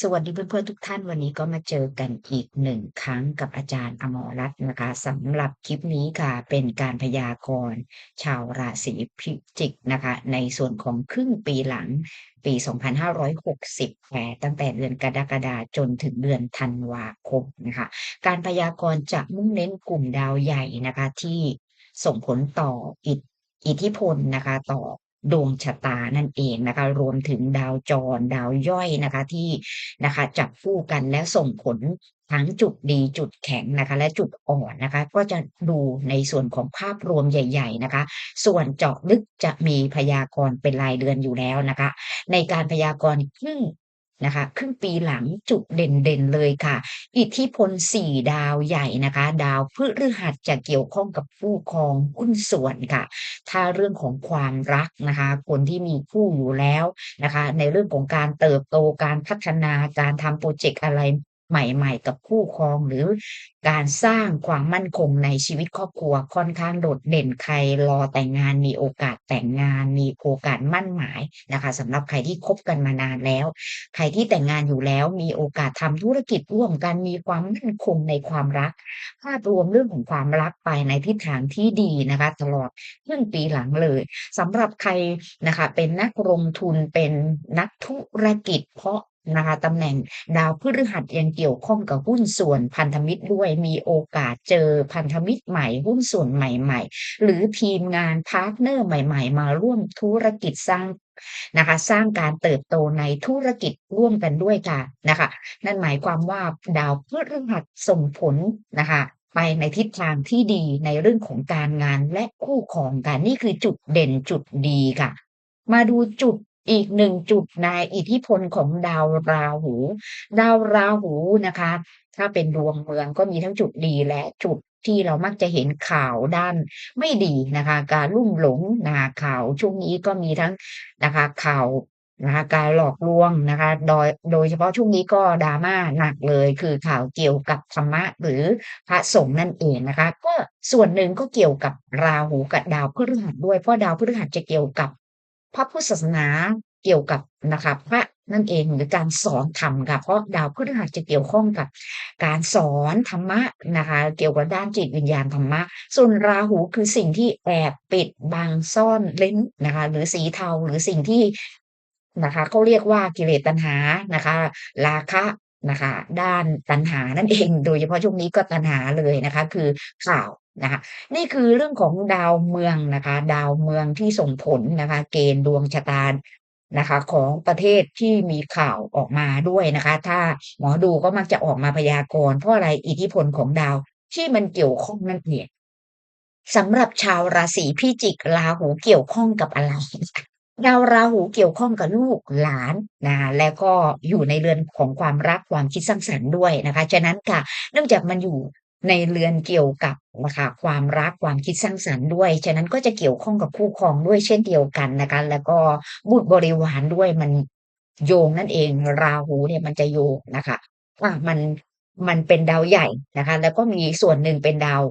สวัสดีเพื่อนๆทุกท่านวันนี้ก็มาเจอกันอีกหนึ่งครั้งกับอาจารย์อมรรัตน์นะคะสำหรับคลิปนี้ค่ะเป็นการพยากรณ์ชาวราศีพิจิกนะคะ ในส่วนของครึ่งปีหลังปี 2568ตั้งแต่เดือนกรกฎาคมจนถึงเดือนธันวาคมนะคะ การพยากรณ์จะมุ่งเน้นกลุ่มดาวใหญ่นะคะที่ส่งผลต่ออิทธิพลนะคะต่อ ดวงชะตานั่นเองนะคะ รวมถึงดาวจรดาวย่อยนะคะที่นะคะจับคู่กันแล้วส่งผลทั้งจุดดีจุดแข็งนะคะ และจุดอ่อนนะคะ ก็จะดูในส่วนของภาพรวมใหญ่ ๆนะคะ ส่วนเจาะลึกจะมีพยากรณ์เป็นรายเดือนอยู่แล้วนะคะ ในการพยากรณ์ครึ่ง นะคะครึ่งปีหลังจุดเด่นๆเลยค่ะ อิทธิพลสี่ดาวใหญ่นะคะ ดาวพฤหัสจะเกี่ยวข้องกับผู้ครองหุ้นส่วนค่ะ ถ้าเรื่องของความรักนะคะ คนที่มีคู่อยู่แล้วนะคะ ในเรื่องของการเติบโตการพัฒนาการทำโปรเจกต์อะไร ใหม่ ๆ กับคู่ครองหรือการสร้างความมั่นคงในชีวิตครอบครัวค่อนข้างโดดเด่นใครรอแต่งงานมีโอกาสแต่งงาน มีโอกาสมั่นหมายนะคะสำหรับใครที่คบกันมานานแล้ว ใครที่แต่งงานอยู่แล้วมีโอกาสทำธุรกิจร่วมกันมีความมั่นคงในความรักภาพรวมเรื่องของความรักไปในทิศทางที่ดีนะคะตลอดครึ่งปีหลังเลยสำหรับใครนะคะเป็นนักลงทุนเป็นนักธุรกิจเพราะ นะคะตำแหน่งดาวพฤหัสยังเกี่ยวข้องกับหุ้นส่วนพันธมิตรด้วยมีโอกาสเจอพันธมิตรใหม่ หุ้นส่วนใหม่ๆ หรือทีมงานพาร์ทเนอร์ใหม่ ๆ มาร่วมธุรกิจสร้างนะคะสร้างการเติบโตในธุรกิจร่วมกันด้วยค่ะนะคะนั่นหมายความว่าดาวพฤหัสส่งผลนะคะไปในทิศทางที่ดีในเรื่องของการงานและคู่ครองกันนี่คือจุดเด่นจุดดีค่ะ มาดูจุด อีกหนึ่งจุดในอิทธิพลของดาวราหู ดาวราหูนะคะ ถ้าเป็นดวงเมืองก็มีทั้งจุดดีและจุดที่เรามักจะเห็นข่าวด้านไม่ดีนะคะ การลุ่มหลงนะคะข่าวช่วงนี้ก็มีทั้งนะคะข่าวนะคะการหลอกลวงนะคะโดยโดยเฉพาะช่วงนี้ก็ดราม่าหนักเลยคือข่าวเกี่ยวกับธรรมะหรือพระสงฆ์นั่นเองนะคะ ก็ส่วนหนึ่งก็เกี่ยวกับราหูกับดาวพฤหัสด้วยเพราะดาวพฤหัสจะเกี่ยวกับ พระพุทธศาสนาเกี่ยวกับนะคะพระนั่นเองหรือการสอนธรรมค่ะเพราะดาวพฤหัสจะเกี่ยวข้องกับการสอนธรรมะนะคะเกี่ยวกับด้านจิตวิญญาณธรรมะ ส่วนราหูคือสิ่งที่แอบปิดบังซ่อนเล้นนะคะหรือสีเทาหรือสิ่งที่นะคะเขาเรียกว่ากิเลสตัณหานะคะราคะนะคะด้านตัณหานั่นเอง โดยเฉพาะช่วงนี้ก็ตัณหาเลยนะคะ คือข่าว นะคะนี่คือเรื่องของดาวเมืองนะคะ ดาวเมืองที่ส่งผลนะคะ เกณฑ์ดวงชะตานะคะของประเทศที่มีข่าวออกมาด้วยนะคะ ถ้าหมอดูก็มักจะออกมาพยากรณ์เพราะอะไรอิทธิพลของดาวที่มันเกี่ยวข้องนั่นเองสำหรับชาวราศีพิจิกราหูเกี่ยวข้องกับอะไรดาวราหูเกี่ยวข้องกับลูกหลานนะแล้วก็อยู่ในเรือนของความรักความคิดสร้างสรรค์ด้วยนะคะ ฉะนั้นค่ะ เนื่องจากมันอยู่ ในเรือนเกี่ยวกับนะคะความรักความคิดสร้างสรรค์ด้วย ฉะนั้นก็จะเกี่ยวข้องกับคู่ครองด้วยเช่นเดียวกันนะคะ แล้วก็บุตรบริวารด้วยมันโยงนั่นเอง ราหูเนี่ยมันจะโยงนะคะว่ามัน มันเป็นดาวใหญ่นะคะ แล้วก็มีส่วนหนึ่งเป็นดาว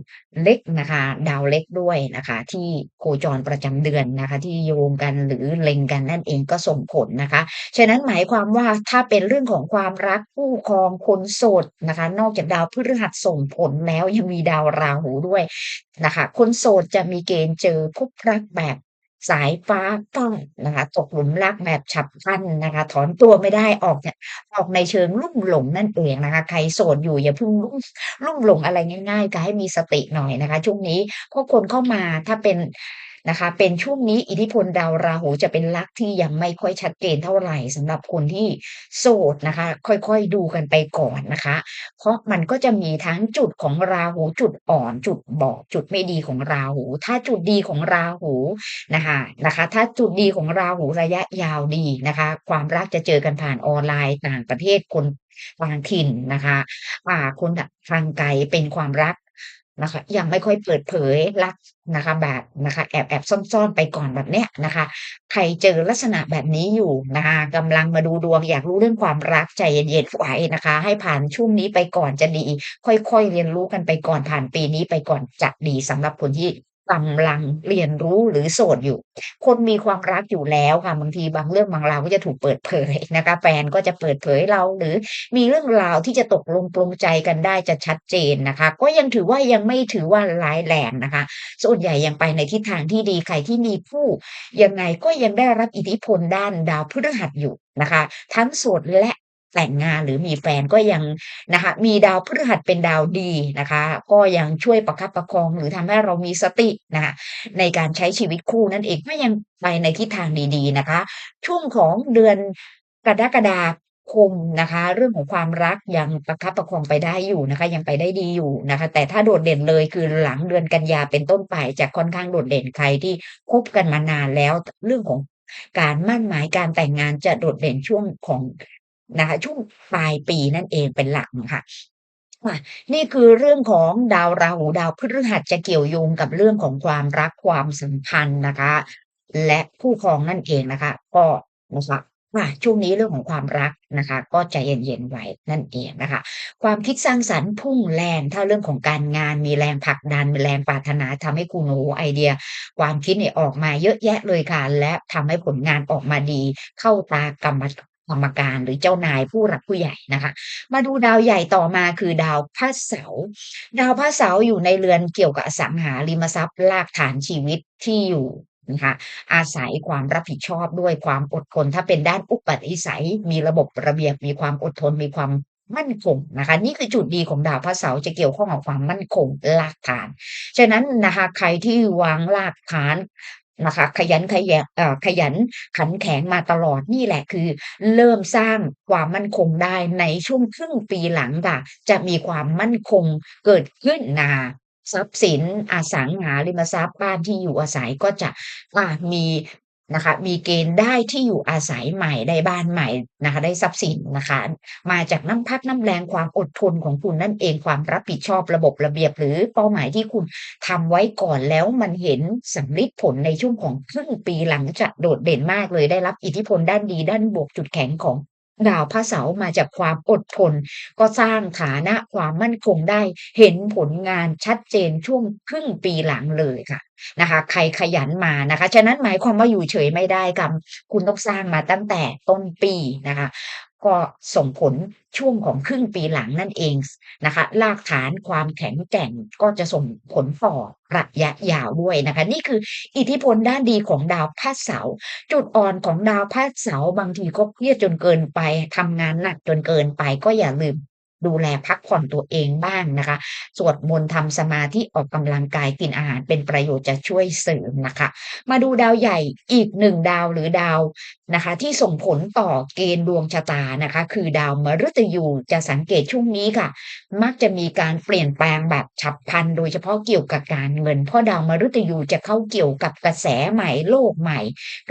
เล็กนะคะ ดาวเล็กด้วยนะคะ ที่โคจรประจำเดือนนะคะ ที่โยงกันหรือเล็งกันนั่นเองก็ส่งผลนะคะ ฉะนั้นหมายความว่าถ้าเป็นเรื่องของความรักคู่ครองคนโสดนะคะ นอกจากดาวพฤหัสส่งผลแล้วยังมีดาวราหูด้วยนะคะ คนโสดจะมีเกณฑ์เจอพบรักแบบ สายฟ้าต้องนะคะตกหลุมรักแบบฉับพลันนะคะ ถอนตัวไม่ได้ออกเนี่ยออกในเชิงลุ่มหลงนั่นเองนะคะ ใครโสดอยู่อย่าเพิ่งลุ่มลุ่มหลงอะไรง่ายๆก็ให้มีสติหน่อยนะคะช่วงนี้พราะคนเข้ามาถ้าเป็น นะคะ เป็นช่วงนี้อิทธิพลดาวราหูจะเป็นลักที่ยังไม่ค่อยชัดเจนเท่าไหร่สำหรับคนที่โสดนะคะ ค่อยๆดูกันไปก่อนนะคะ เพราะมันก็จะมีทั้งจุดของราหูจุดอ่อน จุดบอดจุดไม่ดีของราหู ถ้าจุดดีของราหูนะคะนะคะ ถ้าจุดดีของราหูระยะยาวดีนะคะ ความรักจะเจอกันผ่านออนไลน์ต่างประเทศคนต่างถิ่นนะคะ อ่าคนทางไกลเป็นความรัก นะคะยังไม่ค่อยเปิดเผยรักนะคะแบบนะคะแอบแอบซ่อนๆไปก่อนแบบเนี้ยนะคะ ใครเจอลักษณะแบบนี้อยู่นะคะกำลังมาดูดวงอยากรู้เรื่องความรักใจเย็นๆไว้นะคะ ให้ผ่านช่วงนี้ไปก่อนจะดี ค่อยๆเรียนรู้กันไปก่อนผ่านปีนี้ไปก่อนจะดีสำหรับคนที่ กำลังเรียนรู้หรือโสดอยู่ คนมีความรักอยู่แล้วค่ะบางทีบางเรื่องบางราวก็จะถูกเปิดเผยนะคะแฟนก็จะเปิดเผยเราหรือมีเรื่องราวที่จะตกลงปลงใจกันได้จะชัดเจนนะคะ ก็ยังถือว่ายังไม่ถือว่าร้ายแรงนะคะ ส่วนใหญ่ยังไปในทิศทางที่ดีใครที่มีคู่ยังไงก็ยังได้รับอิทธิพลด้านดาวพฤหัสอยู่นะคะ ทั้งโสดและ แต่งงานหรือมีแฟนก็ยังนะคะมีดาวพฤหัสเป็นดาวดีนะคะ ก็ยังช่วยประคับประคอง หรือทำให้เรามีสตินะคะในการใช้ชีวิตคู่นั่นเองก็ยังไปในทิศทางดีๆนะคะ ช่วงของเดือนกรกฎาคมนะคะ เรื่องของความรักยังประคับประคองไปได้อยู่นะคะ ยังไปได้ดีอยู่นะคะ แต่ถ้าโดดเด่นเลยคือหลังเดือนกันยาเป็นต้นไปจะค่อนข้างโดดเด่นใครที่คบกันมานานแล้วเรื่องของการมั่นหมายการแต่งงานจะโดดเด่นช่วงของ นะคะช่วงปลายปีนั่นเองเป็นหลักค่ะค่ะนี่คือเรื่องของดาวราหูดาวพฤหัสจะเกี่ยวโยงกับเรื่องของความรักความสัมพันธ์นะคะ และคู่ครองนั่นเองนะคะ ก็นะคะค่ะช่วงนี้เรื่องของความรักนะคะ ก็ใจเย็นๆไว้นั่นเองนะคะ ความคิดสร้างสรรค์พุ่งแรงถ้าเรื่องของการงานมีแรงผลักดันมีแรงปรารถนาทำให้คุณโอ้ไอเดีย ความคิดเนี่ยออกมาเยอะแยะเลยค่ะและทำให้ผลงานออกมาดี เข้าตากรรม กรรมการหรือเจ้านายผู้หลักผู้ใหญ่นะคะ มาดูดาวใหญ่ต่อมาคือดาวพระเสาร์ดาวพระเสาร์อยู่ในเรือนเกี่ยวกับอสังหาริมทรัพย์รากฐานชีวิตที่อยู่นะคะอาศัยความรับผิดชอบด้วยความอดทนถ้าเป็นด้านอุปนิสัย มีระบบระเบียบมีความอดทนมีความมั่นคงนะคะ นี่คือจุดดีของดาวพระเสาร์จะเกี่ยวข้องกับความมั่นคงรากฐาน ฉะนั้นนะคะใครที่วางรากฐาน นะคะ ขยันขยันขยันขันแข็งมาตลอดนี่แหละคือ เริ่มสร้างความมั่นคงได้ในช่วงครึ่งปีหลังค่ะ จะมีความมั่นคงเกิดขึ้นนาทรัพย์สินอสังหาริมทรัพย์บ้านที่อยู่อาศัยก็จะมี นะคะมีเกณฑ์ได้ที่อยู่อาศัยใหม่ได้บ้านใหม่นะคะได้ทรัพย์สินนะคะ มาจากน้ำพักน้ำแรงความอดทนของคุณนั่นเองความรับผิดชอบระบบระเบียบ หรือเป้าหมายที่คุณทำไว้ก่อนแล้วมันเห็นสำลิดผลในช่วงของครึ่งปีหลังจะโดดเด่นมากเลยได้รับอิทธิพลด้านดีด้านบวกจุดแข็งของ ดาวพระเสาร์มาจากความอดทน ก็สร้างฐานะความมั่นคงได้ เห็นผลงานชัดเจนช่วงครึ่งปีหลังเลยค่ะนะคะ ใครขยันมานะคะ ฉะนั้นหมายความว่าอยู่เฉยไม่ได้กับคุณต้องสร้างมาตั้งแต่ต้นปีนะคะ ก็ส่งผลช่วงของครึ่งปีหลังนั่นเองนะคะรากฐานความแข็งแกร่งก็จะส่งผลต่อระยะยาวด้วยนะคะ นี่คืออิทธิพลด้านดีของดาวพระเสา จุดอ่อนของดาวพระเสาบางทีก็เครียดจนเกินไปทำงานหนักจนเกินไปก็อย่าลืมดูแลพักผ่อนตัวเองบ้างนะคะ สวดมนต์ทำสมาธิออกกำลังกายกินอาหารเป็นประโยชน์จะช่วยเสริมนะคะ มาดูดาวใหญ่อีก1ดาวหรือดาวนะคะ ที่ส่งผลต่อเกณฑ์ดวงชะตานะคะ คือดาวมฤตยูจะสังเกตช่วงนี้ค่ะ มักจะมีการเปลี่ยนแปลงแบบฉับพลัน โดยเฉพาะเกี่ยวกับการเงิน เพราะดาวมฤตยูจะเข้าเกี่ยวกับกระแสใหม่โลกใหม่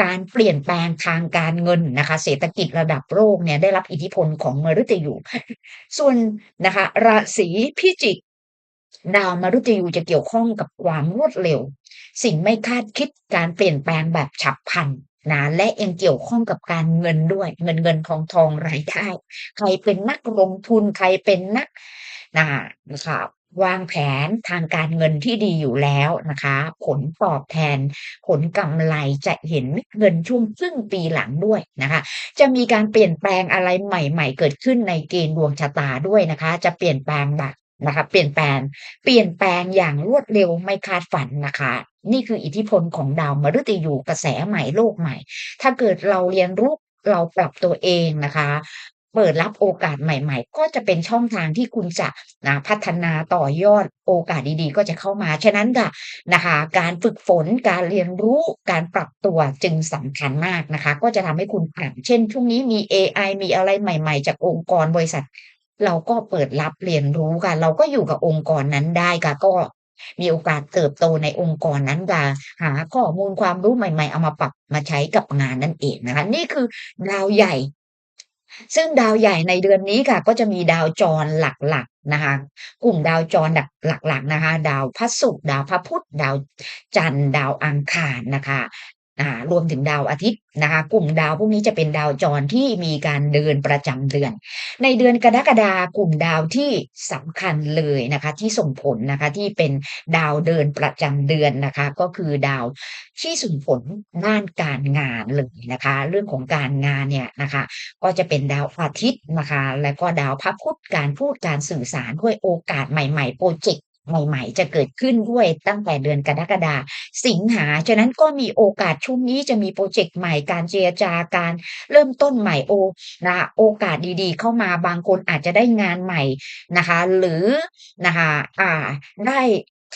การเปลี่ยนแปลงทางการเงินนะคะ เศรษฐกิจระดับโลกเนี่ยได้รับอิทธิพลของมฤตยูส่วนนะคะราศีพิจิกดาวมฤตยูจะเกี่ยวข้องกับความรวดเร็ว สิ่งไม่คาดคิดการเปลี่ยนแปลงแบบฉับพลัน นะและยังเกี่ยวข้องกับการเงินด้วย เงินๆทองรายได้ ใครเป็นนักลงทุนใครเป็นนักนะนะคะวางแผนทางการเงินที่ดีอยู่แล้วนะคะ ผลตอบแทน ผลกำไรจะเห็นเม็ดเงินช่วงครึ่งปีหลังด้วยนะคะ จะมีการเปลี่ยนแปลงอะไรใหม่ ๆ เกิดขึ้นในเกณฑ์ดวงชะตาด้วยนะคะ จะเปลี่ยนแปลงแบบ นะคะเปลี่ยนแปลงเปลี่ยนแปลงอย่างรวดเร็วไม่คาดฝันนะคะ นี่คืออิทธิพลของดาวมฤตยูกระแสใหม่โลกใหม่ ถ้าเกิดเราเรียนรู้เราปรับตัวเองนะคะเปิดรับโอกาสใหม่ ๆ ก็จะเป็นช่องทางที่คุณจะนะพัฒนาต่อยอดโอกาสดีๆ ก็จะเข้ามา ฉะนั้นค่ะนะคะ การฝึกฝนการเรียนรู้การปรับตัวจึงสำคัญมากนะคะ ก็จะทำให้คุณผ่านเช่นช่วงนี้มีเอไอมีอะไรใหม่ ๆ จากองค์กรบริษัท เราก็เปิดรับเรียนรู้ค่ะ เราก็อยู่กับองค์กรนั้นได้ค่ะ ก็มีโอกาสเติบโตในองค์กรนั้นค่ะหาข้อมูลความรู้ใหม่ๆ เอามาปรับมาใช้กับงานนั่นเองนะคะ นี่คือดาวใหญ่ ซึ่งดาวใหญ่ในเดือนนี้ค่ะ ก็จะมีดาวจรหลักๆนะคะ กลุ่มดาวจรหลักๆนะคะ ดาวพระศุกร์ดาวพระพุธดาวจันทร์ดาวอังคารนะคะ รวมถึงดาวอาทิตย์นะคะ กลุ่มดาวพวกนี้จะเป็นดาวจรที่มีการเดินประจำเดือน ในเดือนกรกฎากลุ่มดาวที่สำคัญเลยนะคะ ที่ส่งผลนะคะที่เป็นดาวเดินประจำเดือนนะคะ ก็คือดาวที่ส่งผลด้านการงานเลยนะคะ เรื่องของการงานเนี่ยนะคะ ก็จะเป็นดาวอาทิตย์นะคะ แล้วก็ดาวพระพุธการพูดการสื่อสารด้วยโอกาสใหม่ๆพรเจกต์ ใหม่ๆ จะเกิดขึ้นด้วยตั้งแต่เดือนกรกฎาสิงหา ฉะนั้นก็มีโอกาสช่วงนี้จะมีพรเจกต์ใหม่การเจรจาการเริ่มต้นใหม่โอนะโอกาสดีๆ เข้ามาบางคนอาจจะได้งานใหม่นะคะ หรือนะคะอ่าได้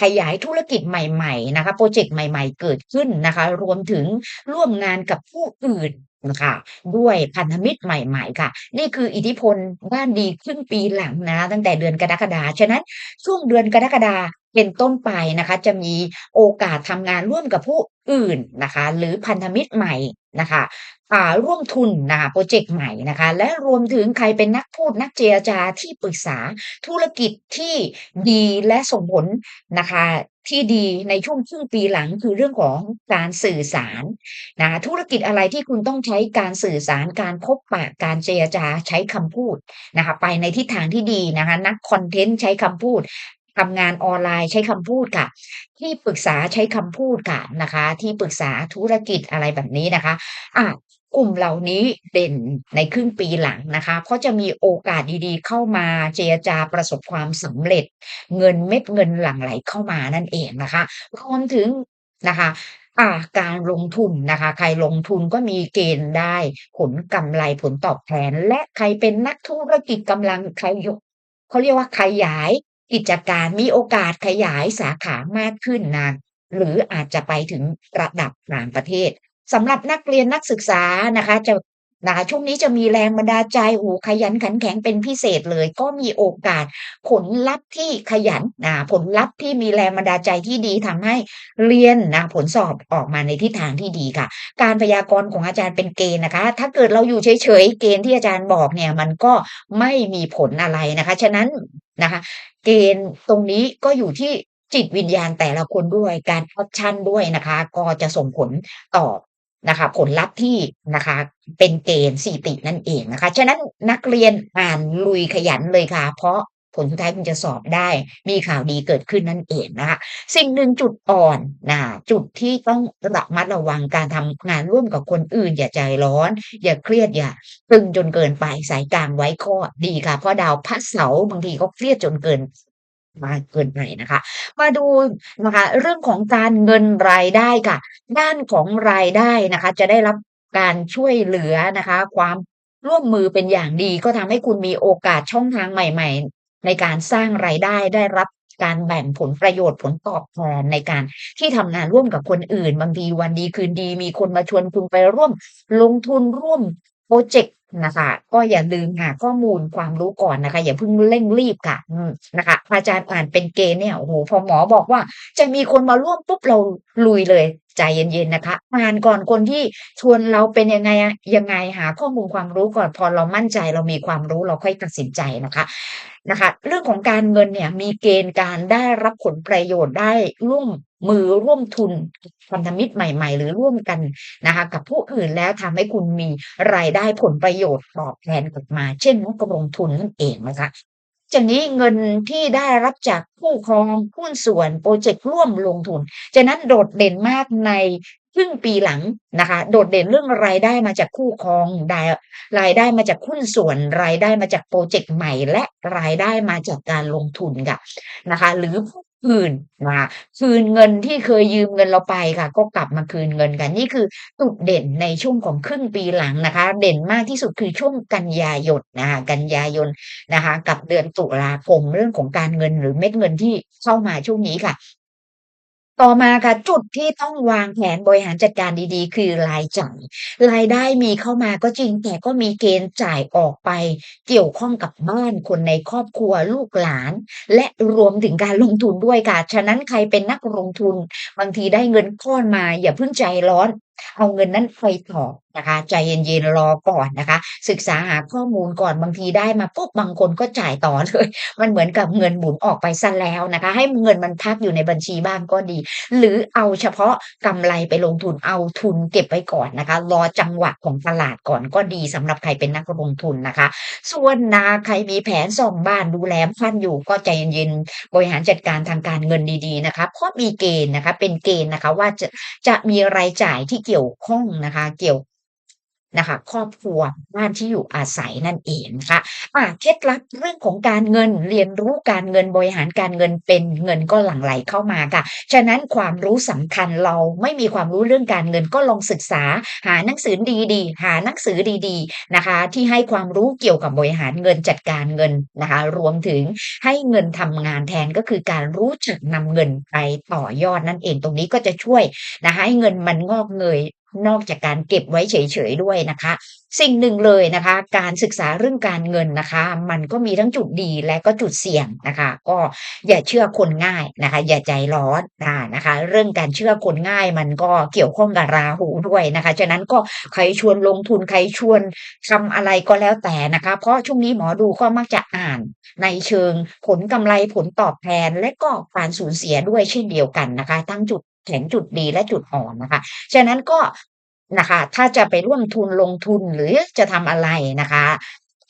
ขยายธุรกิจใหม่ ๆ นะคะพรเจกต์ใหม่ ๆ เกิดขึ้นนะคะ รวมถึงร่วมงานกับผู้อื่น ค่ะ ด้วยพันธมิตรใหม่ ๆ ค่ะ นี่คืออิทธิพลด้านดีครึ่งปีหลังนะ ตั้งแต่เดือนกรกฎาฉะนั้นช่วงเดือนกรกฎาเป็นต้นไปนะคะ จะมีโอกาสทำงานร่วมกับผู้อื่นนะคะ หรือพันธมิตรใหม่นะคะร่วมทุนนะคะพรเจกต์ใหม่นะคะ และรวมถึงใครเป็นนักพูดนักเจรจาที่ปรึกษาธุรกิจที่ดีและส่งผลนะคะ ที่ดีในช่วงครึ่งปีหลังคือเรื่องของการสื่อสารนะธุรกิจอะไรที่คุณต้องใช้การสื่อสารการพบปะการเจรจาใช้คำพูดนะคะไปในทิศทางที่ดีนะคะนักคอนเทนต์ใช้คำพูด ทำงานออนไลน์ใช้คำพูดค่ะ ที่ปรึกษาใช้คำพูดค่ะนะคะ ที่ปรึกษาธุรกิจอะไรแบบนี้นะคะอ่ากลุ่มเหล่านี้เด่นในครึ่งปีหลังนะคะ เพราะจะมีโอกาสดีๆ เข้ามาเจรจาประสบความสำเร็จ เงินเม็ดเงินหลั่งไหลเข้ามานั่นเองนะคะรวมถึงนะคะ่าการลงทุนนะคะ ใครลงทุนก็มีเกณฑ์ได้ผลกำไรผลตอบแทน และใครเป็นนักธุรกิจกำลังขยกเขาเรียกว่าขยาย กิจการมีโอกาสขยายสาขามากขึ้นนะหรืออาจจะไปถึงระดับต่างประเทศสำหรับนักเรียนนักศึกษานะคะ จะ นะคะช่วงนี้จะมีแรงบันดาลใจโอ้ขยันขันแข็งเป็นพิเศษเลย ก็มีโอกาสผลลัพธ์ที่ขยันอ่าผลลัพธ์ที่มีแรงบันดาลใจที่ดีทำให้เรียนนะผลสอบออกมาในทิศทางที่ดีค่ะ การพยากรณ์ของอาจารย์เป็นเกณฑ์นะคะ ถ้าเกิดเราอยู่เฉยๆเกณฑ์ที่อาจารย์บอกเนี่ยมันก็ไม่มีผลอะไรนะคะ ฉะนั้นนะคะ เกณฑ์ตรงนี้ก็อยู่ที่จิตวิญญาณแต่ละคนด้วยการแอคชั่นด้วยนะคะ ก็จะส่งผลต่อ นะคะผลลัพธ์ที่นะคะเป็นเกณฑ์สถิตินั่นเองนะคะ ฉะนั้นนักเรียนอ่านลุยขยันเลยค่ะ เพราะผลสุดท้ายคุณจะสอบได้มีข่าวดีเกิดขึ้นนั่นเองนะคะสิ่งหนึ่งจุดอ่อนนะจุดที่ต้องระมัดระวังการทำงานร่วมกับคนอื่น อย่าใจร้อน อย่าเครียดอย่าตึงจนเกินไปสายกลางไว้ก็ดีค่ะเพราะดาวพระเสาร์บางทีก็เครียดจนเกิน มากเกินไปนะคะ มาดูนะคะเรื่องของการเงินรายได้ค่ะ ด้านของรายได้นะคะ จะได้รับการช่วยเหลือนะคะ ความร่วมมือเป็นอย่างดีก็ทำให้คุณมีโอกาสช่องทางใหม่ ๆ ในการสร้างรายได้ได้รับการแบ่งผลประโยชน์ผลตอบแทนในการที่ทำงานร่วมกับคนอื่น บางทีวันดีคืนดี มีคนมาชวนคุณไปร่วม ลงทุนร่วมพรเจกต์ นะคะ ก็อย่าลืมหาข้อมูลความรู้ก่อนนะคะ อย่าเพิ่งเร่งรีบค่ะนะคะอาจารย์อ่านเป็นเกณฑ์เนี่ยโอ้โฮพอหมอบอกว่า จะมีคนมาร่วมปุ๊บเราลุยเลยใจเย็นๆนะคะอ่านก่อนคนที่ชวนเราเป็นยังไงอะยังไงหาข้อมูลความรู้ก่อนพอเรามั่นใจเรามีความรู้เราค่อยตัดสินใจนะคะนะคะ เรื่องของการเงินเนี่ยมีเกณฑ์การได้รับผลประโยชน์ได้ร่วมมือร่วมทุนพันธมิตรใหม่ ๆ หรือร่วมกันนะคะ กับผู้อื่นแล้วทำให้คุณมีรายได้ผลประโยชน์ยชน์ตอบแทนกลับมา เช่นนักลงทุนนั่นเองนะคะจากนี้เงินที่ได้รับจากคู่ครองหุ้นส่วนพรเจกต์ร่วมลงทุนฉะนั้นโดดเด่นมากในครึ่งปีหลังนะคะ โดดเด่นเรื่องรายได้มาจากคู่ครองดายรายได้มาจากหุ้นส่วน รายได้มาจากพรเจกต์ใหม่ และรายได้มาจากการลงทุนค่ะนะคะ หรือผู้ คืนนะคะคืนเงินที่เคยยืมเงินเราไปค่ะ ก็กลับมาคืนเงินกัน นี่คือจุดเด่นในช่วงของครึ่งปีหลังนะคะ เด่นมากที่สุดคือช่วงกันยายนนะคะกันยายนนะคะ กับเดือนตุลาคมเรื่องของการเงินหรือเม็ดเงินที่เข้ามาช่วงนี้ค่ะ ต่อมาค่ะจุดที่ต้องวางแผนบริหารจัดการดีๆ คือรายจ่ายรายได้มีเข้ามาก็จริง แต่ก็มีเกณฑ์จ่ายออกไป เกี่ยวข้องกับบ้านคนในครอบครัวลูกหลาน และรวมถึงการลงทุนด้วยค่ะ ฉะนั้นใครเป็นนักลงทุน บางทีได้เงินก้อนมา อย่าเพิ่งใจร้อน เอาเงินนั้นไปต่อนะคะ ใจเย็นๆรอก่อนนะคะ ศึกษาหาข้อมูลก่อนบางทีได้มาปุ๊บบางคนก็จ่ายต่อเลย มันเหมือนกับเงินหมุนออกไปเสียแล้วนะคะ ให้เงินมันพักอยู่ในบัญชีบ้างก็ดี หรือเอาเฉพาะกำไรไปลงทุนเอาทุนเก็บไว้ก่อนนะคะ รอจังหวะของตลาดก่อนก็ดีสำหรับใครเป็นนักลงทุนนะคะ ส่วนนาใครมีแผนซ่อมบ้านดูแลบ้านอยู่ก็ใจเย็นๆบริหารจัดการทางการเงินดีๆนะคะเพราะมีเกณฑ์นะคะ เป็นเกณฑ์นะคะว่าจะจะมีรายจ่ายที่เกี่ยวข้องนะคะ เกี่ยว นะคะครอบครัวบ้านที่อยู่อาศัยนั่นเองนะคะอาเคล็ดลับเรื่องของการเงินเรียนรู้การเงินบริหารการเงินเป็นเงินก็หลั่งไหลเข้ามาค่ะ ฉะนั้นความรู้สำคัญเราไม่มีความรู้เรื่องการเงินก็ลองศึกษา หาหนังสือดีๆ หาหนังสือดีๆนะคะ ที่ให้ความรู้เกี่ยวกับบริหารเงินจัดการเงินนะคะ รวมถึงให้เงินทำงานแทนก็คือการรู้จักนำเงินไปต่อยอดนั่นเองตรงนี้ก็จะช่วยนะคะให้เงินมันงอกเงย นอกจากการเก็บไว้เฉยๆด้วยนะคะ สิ่งหนึ่งเลยนะคะ การศึกษาเรื่องการเงินนะคะ มันก็มีทั้งจุดดีและก็จุดเสี่ยงนะคะ ก็อย่าเชื่อคนง่ายนะคะ อย่าใจร้อนนะคะ เรื่องการเชื่อคนง่ายมันก็เกี่ยวข้องกับราหูด้วยนะคะฉะนั้นก็ใครชวนลงทุนใครชวนทำอะไรก็แล้วแต่นะคะ เพราะช่วงนี้หมอดูก็มักจะอ่านในเชิงผลกำไรผลตอบแทนและก็การสูญเสียด้วยเช่นเดียวกันนะคะ ทั้งจุด แข็งจุดดีและจุดอ่อนนะคะ ฉะนั้นก็นะคะ ถ้าจะไปร่วมทุนลงทุนหรือจะทำอะไรนะคะ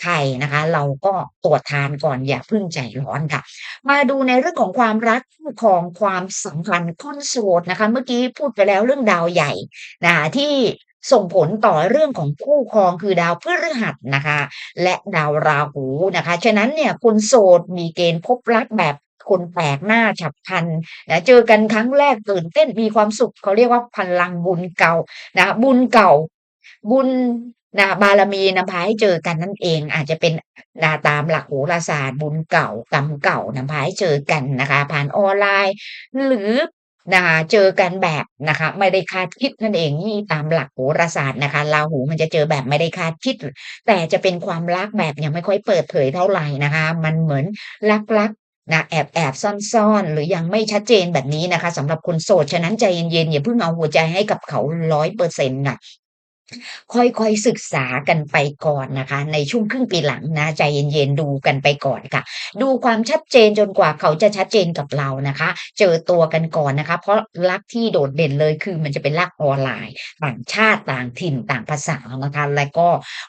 ใครนะคะ เราก็ตรวจทานก่อนอย่าพิ่งใจร้อนค่ะ มาดูในเรื่องของความรักคู่ครองความสัมพันธ์คนโสดนะคะ เมื่อกี้พูดไปแล้วเรื่องดาวใหญ่นะคะที่ส่งผลต่อเรื่องของคู่ครองคือดาวพฤหัสนะคะ และดาวราหูนะคะ ฉะนั้นเนี่ยคนโสดมีเกณฑ์พบรักแบบ คนแปลกหน้าฉับพลันนะเจอกันครั้งแรกตื่นเต้นมีความสุขเขาเรียกว่าพลังบุญเก่านะคะบุญเก่า บุญนะคะบารมีนำพาให้เจอกันนั่นเอง อาจจะเป็นนะตามหลักโหราศาสตร์ บุญเก่ากรรมเก่านำพาให้เจอกันนะคะ ผ่านออนไลน์ หรือนะคะเจอกันแบบนะคะ ไม่ได้คาดคิดนั่นเองนี่ตามหลักโหราศาสตร์นะคะราหูมันจะเจอแบบไม่ได้คาดคิด แต่จะเป็นความรักแบบยังไม่ค่อยเปิดเผยเท่าไหร่นะคะ มันเหมือนลับๆ นะแอบๆซ่อนๆหรือยังไม่ชัดเจนแบบนี้นะคะสำหรับคนโสด ฉะนั้นใจเย็นๆอย่าเพิ่งเอาหัวใจให้กับเขา100%น่ะค่อยๆศึกษากันไปก่อนนะคะ ในช่วงครึ่งปีหลังนะ ใจเย็นๆดูกันไปก่อนค่ะ ดูความชัดเจนจนกว่าเขาจะชัดเจนกับเรานะคะ เจอตัวกันก่อนนะคะ เพราะรักที่โดดเด่นเลยคือมันจะเป็นรักออนไลน์ ต่างชาติต่างถิ่นต่างภาษานะคะและก็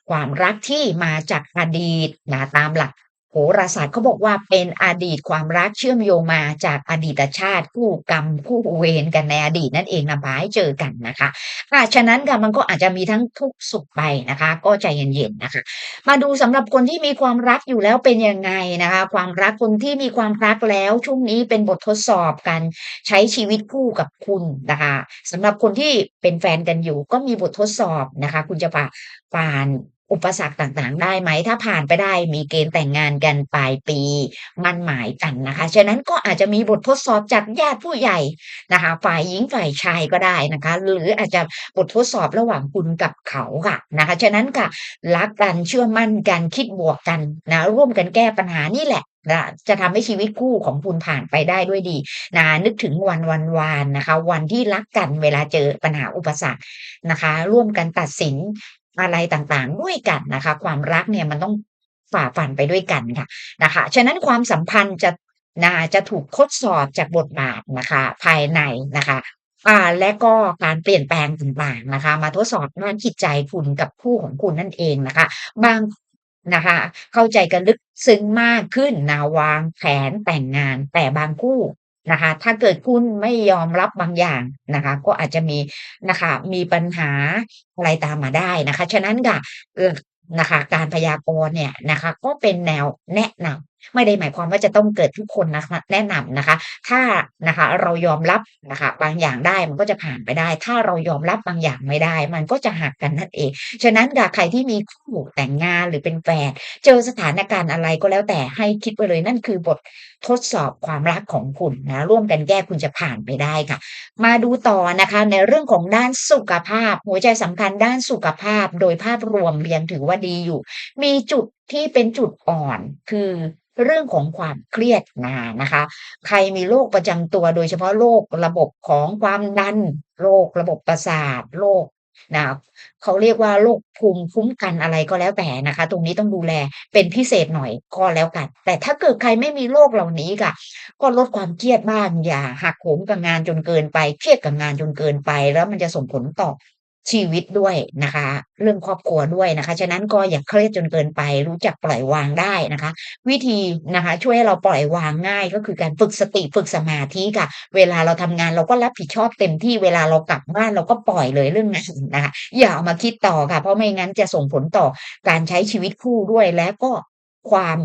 ความรักที่มาจากอดีตนะตามหลัก โหราศาสตร์เขาบอกว่าเป็นอดีตความรักเชื่อมโยงมาจากอดีตชาติคู่กรรมคู่เวรกันในอดีตนั่นเองนำพาให้เจอกันนะคะอาฉะนั้นค่ะมันก็อาจจะมีทั้งทุกข์สุขไปนะคะ ก็ใจเย็นๆนะคะ มาดูสำหรับคนที่มีความรักอยู่แล้วเป็นยังไงนะคะ ความรักคนที่มีความรักแล้วช่วงนี้เป็นบททดสอบการใช้ชีวิตคู่กับคุณนะคะสำหรับคนที่เป็นแฟนกันอยู่ ก็มีบททดสอบนะคะ คุณจะฝาผ่าน อุปสรรคต่างๆ ได้ไหม?ถ้าผ่านไปได้มีเกณฑ์แต่งงานกันปลายปีมั่นหมายกันนะคะ ฉะนั้นก็อาจจะมีบททดสอบจากญาติผู้ใหญ่นะคะ ฝ่ายหญิงฝ่ายชายก็ได้นะคะ หรืออาจจะบททดสอบระหว่างคุณกับเขาค่ะนะคะ ฉะนั้นค่ะรักกันเชื่อมั่นกันคิดบวกกันนะร่วมกันแก้ปัญหานี่แหละนะจะทำให้ชีวิตคู่ของคุณผ่านไปได้ด้วยดีนะนึกถึงวันวานนะคะ วันที่รักกันเวลาเจอปัญหาอุปสรรคนะคะ ร่วมกันตัดสิน อะไรต่างๆ ด้วยกันนะคะ ความรักเนี่ยมันต้องฝ่าฟันไปด้วยกันค่ะนะคะ ฉะนั้นความสัมพันธ์จะนะจะถูกทดสอบจากบทบาทนะคะ ภายในนะคะอ่าและก็การเปลี่ยนแปลงต่างๆนะคะ มาทดสอบด้านจิตใจคุณกับคู่ของคุณนั่นเองนะคะ บางนะคะ เข้าใจกันลึกซึ้งมากขึ้นนะวางแผนแต่งงาน แต่บางคู่ นะคะ ถ้าเกิดคุณไม่ยอมรับบางอย่างนะคะ ก็อาจจะมีนะคะมีปัญหาอะไรตามมาได้นะคะ ฉะนั้นค่ะนะคะ การพยากรณ์เนี่ยนะคะ ก็เป็นแนวแนะนำไม่ได้หมายความว่าจะต้องเกิดทุกคนนะคะแนะนำนะคะ ถ้านะคะเรายอมรับนะคะ บางอย่างได้มันก็จะผ่านไปได้ ถ้าเรายอมรับบางอย่างไม่ได้ มันก็จะหักกันนั่นเอง ฉะนั้นค่ะใครที่มีคู่แต่งงานหรือเป็นแฟนเจอสถานการณ์อะไรก็แล้วแต่ให้คิดไว้เลยนั่นคือบททดสอบความรักของคุณนะร่วมกันแก้คุณจะผ่านไปได้ค่ะ มาดูต่อนะคะในเรื่องของด้านสุขภาพ หัวใจสำคัญด้านสุขภาพ โดยภาพรวมยังถือว่าดีอยู่ มีจุดที่เป็นจุดอ่อนคือเรื่องของความเครียดมานะคะ ใครมีโรคประจำตัวโดยเฉพาะโรคระบบของความดันโรคระบบประสาทโรค นะครับเขาเรียกว่าโรคภูมิคุ้มกันอะไรก็แล้วแต่นะคะ ตรงนี้ต้องดูแลเป็นพิเศษหน่อยก็แล้วกัน แต่ถ้าเกิดใครไม่มีโรคเหล่านี้ค่ะ ก็ลดความเครียดบ้างอย่าหักโหมกับงานจนเกินไป เครียดกับงานจนเกินไป แล้วมันจะส่งผลต่อ ชีวิตด้วยนะคะ เรื่องครอบครัวด้วยนะคะ ฉะนั้นก็อย่าเครียดจนเกินไป รู้จักปล่อยวางได้นะคะ วิธีนะคะช่วยให้เราปล่อยวางง่ายก็คือการฝึกสติฝึกสมาธิค่ะ เวลาเราทำงานเราก็รับผิดชอบเต็มที่เวลาเรากลับบ้านเราก็ปล่อยเลยเรื่องงานนะคะ อย่าเอามาคิดต่อค่ะ เพราะไม่งั้นจะส่งผลต่อการใช้ชีวิตคู่ด้วยและก็ความ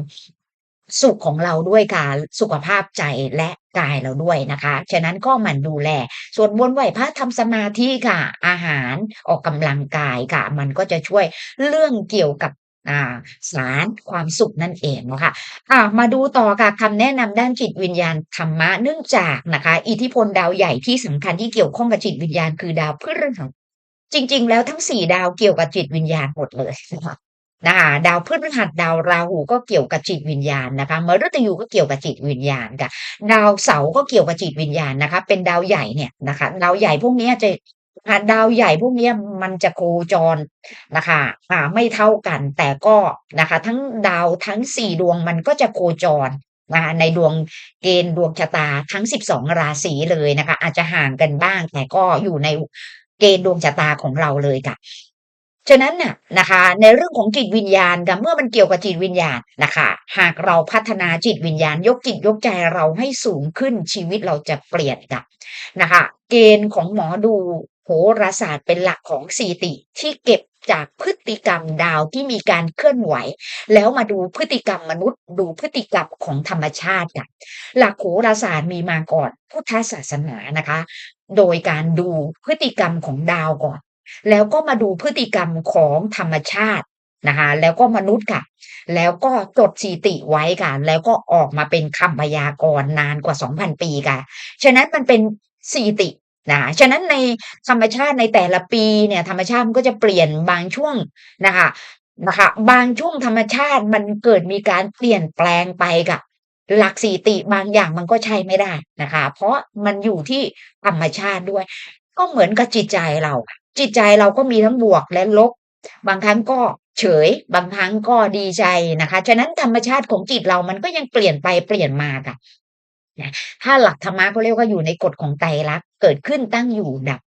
สุขของเราด้วยค่ะสุขภาพใจและ กายเราด้วยนะคะ ฉะนั้นก็หมั่นดูแลสวดมนต์ไหวพระทำสมาธิค่ะ อาหารออกกำลังกายค่ะ มันก็จะช่วยเรื่องเกี่ยวกับาสารความสุขนั่นเองเนาะค่ะอ่ามาดูต่อค่ะคำแนะนำด้านจิตวิญญาณธรรมะเนื่องจากนะคะ อิทธิพลดาวใหญ่ที่สำคัญที่เกี่ยวข้องกับจิตวิญญาณคือดาวพฤหัสจริง ๆ แล้วทั้งสี่ดาวเกี่ยวกับจิตวิญญาณหมดเลยนะคะ นะคะดาวพฤหัสดาวราหูก็เกี่ยวกับจิตวิญญาณนะคะมฤตยูก็เกี่ยวกับจิตวิญญาณค่ะ ดาวเสาร์ก็เกี่ยวกับจิตวิญญาณนะคะ เป็นดาวใหญ่เนี่ยนะคะดาวใหญ่พวกนี้จะดาวใหญ่พวกนี้มันจะโคจรนะคะอ่าไม่เท่ากันแต่ก็นะคะ ทั้งดาวทั้งสี่ดวงมันก็จะโคจรนะคะในดวงเกณฑ์ดวงชะตาทั้ง12ราศีเลยนะคะ อาจจะห่างกันบ้างแต่ก็อยู่ในเกณฑ์ดวงชะตาของเราเลยค่ะ ฉะนั้นน่ะนะคะ ในเรื่องของจิตวิญญาณค่ะเมื่อมันเกี่ยวกับจิตวิญญาณนะคะ หากเราพัฒนาจิตวิญญาณ ยกจิตยกใจเราให้สูงขึ้นชีวิตเราจะเปลี่ยนค่ะนะคะ เกณฑ์ของหมอดูโหราศาสตร์เป็นหลักของสถิติที่เก็บจากพฤติกรรมดาวที่มีการเคลื่อนไหว แล้วมาดูพฤติกรรมมนุษย์ ดูพฤติกรรมของธรรมชาติค่ะหลักโหราศาสตร์มีมาก่อนพุทธศาสนานะคะ โดยการดูพฤติกรรมของดาวก่อน แล้วก็มาดูพฤติกรรมของธรรมชาตินะคะ แล้วก็มนุษย์ค่ะ แล้วก็จดสถิติไว้ค่ะ แล้วก็ออกมาเป็นคำพยากรณ์นานกว่า 2,000 ปีค่ะ ฉะนั้นมันเป็นสถิตินะฉะนั้นในธรรมชาติในแต่ละปีเนี่ย ธรรมชาติมันก็จะเปลี่ยนบางช่วงนะคะนะคะ บางช่วงธรรมชาติมันเกิดมีการเปลี่ยนแปลงไปค่ะ หลักสถิติบางอย่างมันก็ใช้ไม่ได้นะคะ เพราะมันอยู่ที่ธรรมชาติด้วย ก็เหมือนกับจิตใจเรา จิตใจเราก็มีทั้งบวกและลบ บางครั้งก็เฉย บางครั้งก็ดีใจนะคะ ฉะนั้นธรรมชาติของจิตเรามันก็ยังเปลี่ยนไปเปลี่ยนมาค่ะนะถ้าหลักธรรมะเขาเรียกว่าอยู่ในกฎของไตรลักษณ์เกิดขึ้นตั้งอยู่ดับ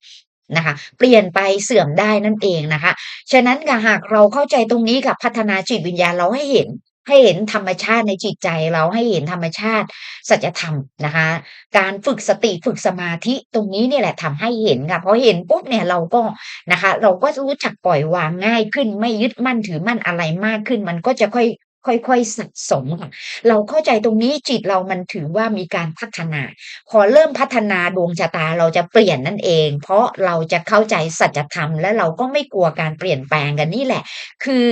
นะคะ เปลี่ยนไปเสื่อมได้นั่นเองนะคะ ฉะนั้นค่ะหากเราเข้าใจตรงนี้กับพัฒนาจิตวิญญาณเราให้เห็น ให้เห็นธรรมชาติในจิตใจเราให้เห็นธรรมชาติสัจธรรมนะคะ การฝึกสติฝึกสมาธิตรงนี้เนี่ยแหละทำให้เห็นค่ะพอเห็นปุ๊บเนี่ยเราก็นะคะ เราก็รู้จักปล่อยวางง่ายขึ้นไม่ยึดมั่นถือมั่นอะไรมากขึ้น มันก็จะค่อย ค่อยๆสะสมค่ะเราเข้าใจตรงนี้จิตเรามันถือว่ามีการพัฒนา พอเริ่มพัฒนาดวงชะตาเราจะเปลี่ยนนั่นเอง เพราะเราจะเข้าใจสัจธรรมและเราก็ไม่กลัวการเปลี่ยนแปลงกันนี่แหละ คือ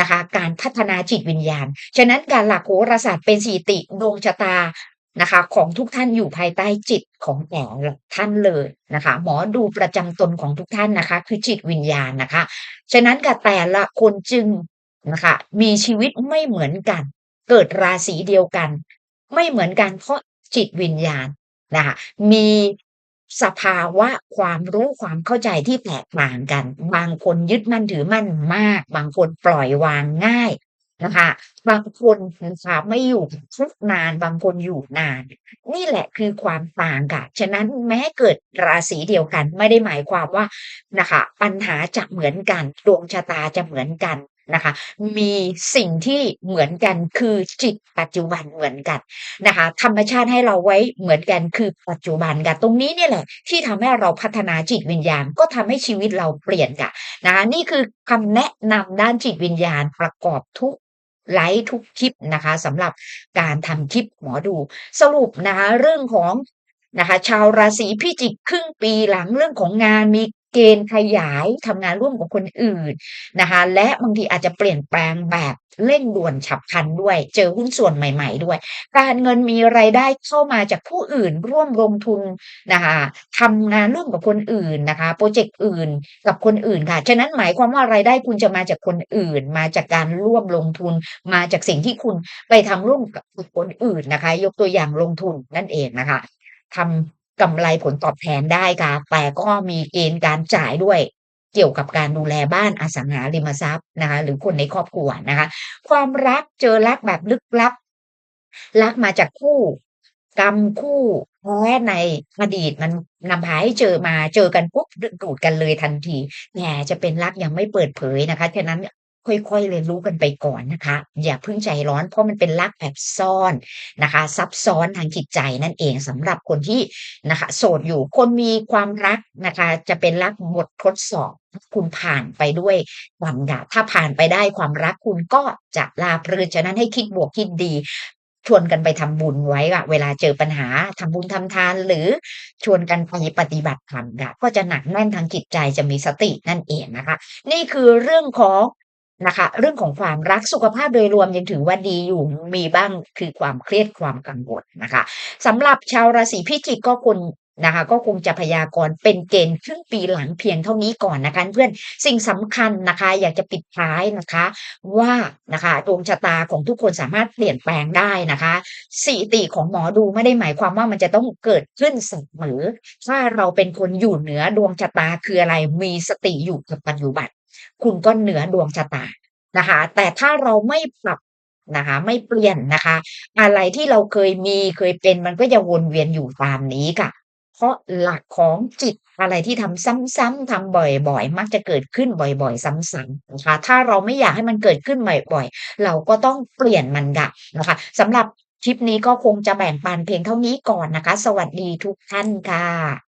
นะคะการพัฒนาจิตวิญญาณ ฉะนั้นการหลักโหราศาสตร์เป็นสถิติดวงชะตานะคะของทุกท่านอยู่ภายใต้จิตของแต่ละท่านเลยนะคะ หมอดูประจำตนของทุกท่านนะคะ คือจิตวิญญาณนะคะ ฉะนั้นกับแต่ละคนจึง นะคะ มีชีวิตไม่เหมือนกัน เกิดราศีเดียวกัน ไม่เหมือนกันเพราะจิตวิญญาณนะคะมีสภาวะความรู้ความเข้าใจที่แตกต่างกัน บางคนยึดมั่นถือมั่นมาก บางคนปล่อยวางง่ายนะคะ บางคนนะคะไม่อยู่ทุกนานบางคนอยู่นาน นี่แหละคือความต่างค่ะฉะนั้นแม้เกิดราศีเดียวกัน ไม่ได้หมายความว่านะคะ ปัญหาจะเหมือนกันดวงชะตาจะเหมือนกัน นะคะ มีสิ่งที่เหมือนกันคือจิตปัจจุบันเหมือนกันนะคะ ธรรมชาติให้เราไว้เหมือนกันคือปัจจุบันค่ะตรงนี้เนี่ยแหละ ที่ทำให้เราพัฒนาจิตวิญญาณ ก็ทำให้ชีวิตเราเปลี่ยนค่ะนะคะนี่คือคำแนะนำด้านจิตวิญญาณประกอบทุกไลฟ์ทุกคลิปนะคะสำหรับการทำคลิปหมอดู สรุปนะคะเรื่องของนะคะชาวราศีพิจิกครึ่งปีหลังเรื่องของงานมี เกณฑ์ขยายทำงานร่วมกับคนอื่นนะคะและบางทีอาจจะเปลี่ยนแปลงแบบเร่งด่วนฉับพลันด้วย เจอหุ้นส่วนใหม่ ๆ ด้วย การเงินมีรายได้เข้ามาจากผู้อื่นร่วมลงทุนนะคะทำงานร่วมกับคนอื่นนะคะโปรเจกต์อื่นกับคนอื่นค่ะ ฉะนั้นหมายความว่ารายได้คุณจะมาจากคนอื่น มาจากการร่วมลงทุน มาจากสิ่งที่คุณไปทำร่วมกับคนอื่นนะคะ ยกตัวอย่างลงทุนนั่นเองนะคะทำ กำไรผลตอบแทนได้ค่ะ แต่ก็มีเกณฑ์การจ่ายด้วย เกี่ยวกับการดูแลบ้านอสังหาริมทรัพย์นะคะ หรือคนในครอบครัวนะคะ ความรักเจอรักแบบลึกลับ รักมาจากคู่กรรมคู่แท้ในอดีตมันนำพาให้เจอมาเจอกันปุ๊บดูดกันเลยทันทีแต่จะเป็นรักยังไม่เปิดเผยนะคะฉะนั้น ค่อยๆเรียนรู้กันไปก่อนนะคะ อย่าเพิ่งใจร้อนเพราะมันเป็นรักแบบซ่อนนะคะ ซับซ้อนทางจิตใจนั่นเองสำหรับคนที่นะคะ โสดอยู่คนมีความรักนะคะ จะเป็นรักบททดสอบคุณผ่านไปด้วยความรักถ้าผ่านไปได้ความรักคุณก็จะราบรื่นฉะนั้นให้คิดบวกคิดดีชวนกันไปทำบุญไว้ค่ะเวลาเจอปัญหาทำบุญทำทาน หรือชวนกันไปปฏิบัติธรรมก็จะหนักแน่นทางจิตใจจะมีสตินั่นเองนะคะ นี่คือเรื่องของ นะคะ เรื่องของความรักสุขภาพโดยรวมยังถือว่าดีอยู่มีบ้างคือความเครียดความกังวลนะคะสำหรับชาวราศีพิจิกก็คุณนะคะก็คงจะพยากรณ์เป็นเกณฑ์ครึ่งปีหลังเพียงเท่านี้ก่อนนะคะเพื่อนสิ่งสำคัญนะคะ อยากจะปิดท้ายนะคะ ว่านะคะดวงชะตาของทุกคนสามารถเปลี่ยนแปลงได้นะคะสิติของหมอดูไม่ได้หมายความว่ามันจะต้องเกิดขึ้นเสมอถ้าเราเป็นคนอยู่เหนือดวงชะตาคืออะไรมีสติอยู่กับปัจจุบัน คุณก็เหนือดวงชะตานะคะ แต่ถ้าเราไม่ปรับนะคะไม่เปลี่ยนนะคะ อะไรที่เราเคยมีเคยเป็นมันก็จะวนเวียนอยู่ตามนี้ค่ะ เพราะหลักของจิตอะไรที่ทำซ้ำๆทำบ่อยๆ มักจะเกิดขึ้นบ่อยๆ ซ้ำๆนะคะ ถ้าเราไม่อยากให้มันเกิดขึ้นบ่อยๆ เราก็ต้องเปลี่ยนมันค่ะนะคะสำหรับคลิปนี้ก็คงจะแบ่งปันเพียงเท่านี้ก่อนนะคะ สวัสดีทุกท่านค่ะ